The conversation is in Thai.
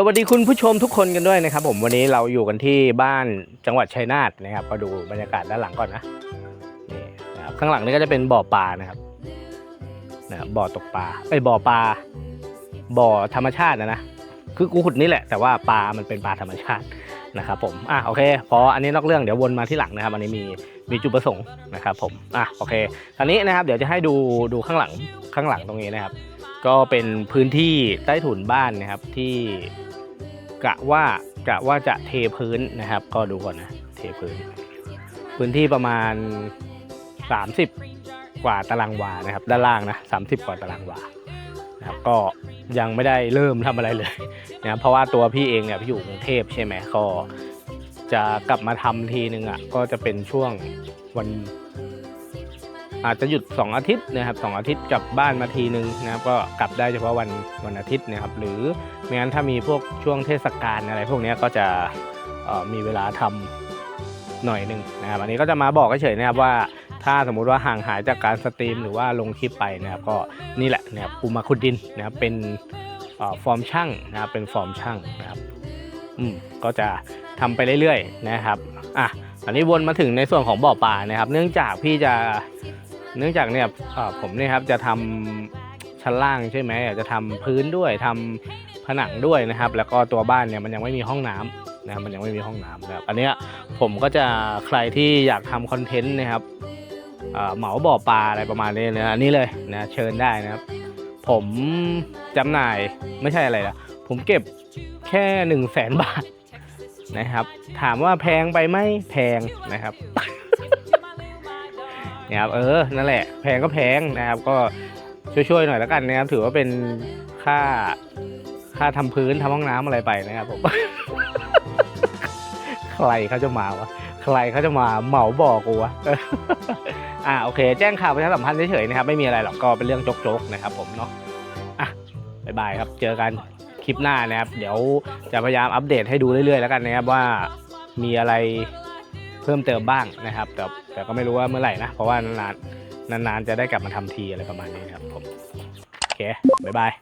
สวัสดีคุณผู้ชมทุกคนกันด้วยนะครับ ผมวันนี้เราอยู่กันที่บ้านจังหวัดชัยนาทนะครับก็ดูบรรยากาศด้านหลังก่อนนะนี่นะครับข้างหลังนี่ก็จะเป็นบ่อปลานะครับนะครับบ่อตกปลาไอ้ยบ่อปลาบ่อธรรมชาตินะนะคือกูขุดนี่แหละแต่ว่าปลามันเป็นปลาธรรมชาตินะครับผมอะโอเคพออันนี้นอกเรื่องเดี๋ยววนมาที่หลังนะครับ อันนี้มีมีจุดประสงค์นะครับ ผมอะโอเคคราวนี้นะครับ เดี๋ยวจะให้ดูดูข้างหลังข้างหลังตรงนี้นะครับ ก็เป็นพื้นที่ใต้ถุนบ้านนะครับที่ กะว่ากะว่าจะเทพื้นนะครับ ก็ดูก่อนนะเทพื้น พื้นที่ประมาณ 30 กว่าตารางวานะครับ ด้านล่างนะ30 กว่าตารางวานะครับก็ยังไม่ได้เริ่มทำอะไรเลยนะครับเพราะว่าตัวพี่เองเนี่ยพี่อยู่กรุงเทพใช่ไหมก็จะกลับมาทำทีนึงอะก็จะเป็นช่วงวัน อาจจะหยุด 2 อาทิตย์นะครับสองอาทิตย์กลับบ้านมาทีนึงนะครับก็กลับได้เฉพาะวันวันอาทิตย์นะครับหรือไม่งั้นถ้ามีพวกช่วงเทศกาลอะไร พวกนี้ก็จะมีเวลาทำหน่อยหนึ่งนะครับอันนี้ก็จะมาบอกเฉยๆนะครับว่าถ้าสมมุติว่าห่างหายจากการสตรีมหรือว่าลงคลิปไปนะครับก็นี่แหละนะครับปูมาขุดดินนะครับเป็นฟอร์มช่างนะครับเป็นฟอร์มช่างนะครับอืมก็จะทำไปเรื่อยๆนะครับอะอันนี้วนมาถึงในส่วนของบ่อปลานะครับ เนื่องจากพี่จะ เนื่องจากเนี่ยผมเนี่ยครับจะทำชั้นล่างใช่ไหมจะทำพื้นด้วยทำผนังด้วยนะครับ แล้วก็ตัวบ้านเนี่ยมันยังไม่มีห้องน้ำนะครับมันยังไม่มีห้องน้ำนะครับอันเนี้ยผมก็จะใครที่อยากทำคอนเทนต์นะครับเหมาบ่อปลาอะไรประมาณนี้นะอันนี้เลยนะเชิญได้นะครับ ผมจำหน่ายไม่ใช่อะไรละผมเก็บแค่หนึ่งแสนบาทนะครับ ถามว่าแพงไปไหมแพงนะครับ นะครับเออนั่นแหละแพงก็แพงนะครับ ก็ช่วยๆหน่อยแล้วกันนะครับ ถือว่าเป็นค่าค่าทำพื้นทำห้องน้ำอะไรไปนะครับผมใครเขาจะมาวะใครเขาจะมาเหมาบอกกูวะอ่าโอเค แจ้งข่าวประชาสัมพันธ์เฉยๆนะครับ ไม่มีอะไรหรอกก็เป็นเรื่องโจกๆนะครับ ผมเนาะอะบ๊ายบายครับ เจอกันคลิปหน้านะครับ เดี๋ยวจะพยายามอัปเดตให้ดูเรื่อยๆ แล้วกันนะครับว่ามีอะไร พิ่มเติมบ้างนะครับ แต่แต่ก็ไม่รู้ว่าเมื่อไหร่นะ เพราะว่านานๆนานๆจะได้กลับมาทำทีอะไรประมาณนี้ครับผม โอเค บ๊ายบาย